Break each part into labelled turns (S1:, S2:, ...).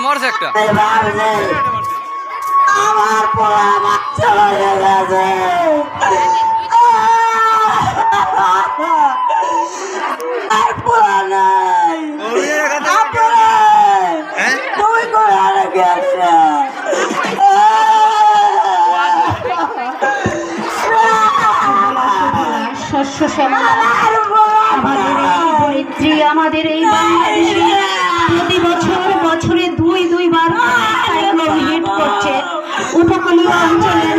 S1: মরছে একটা।
S2: আমার পড়া
S3: শস্য আমাদের এই দরিদ্রী আমাদের এই প্রতি বছর বছরে দুই দুইবার সাইক্লোন হিট করছে। উপকূলীয় অঞ্চলের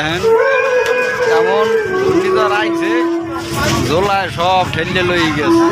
S1: দেখেন যেমন দুর্নীতি আইছে দোলায় সব ঠেলে লই গেছে।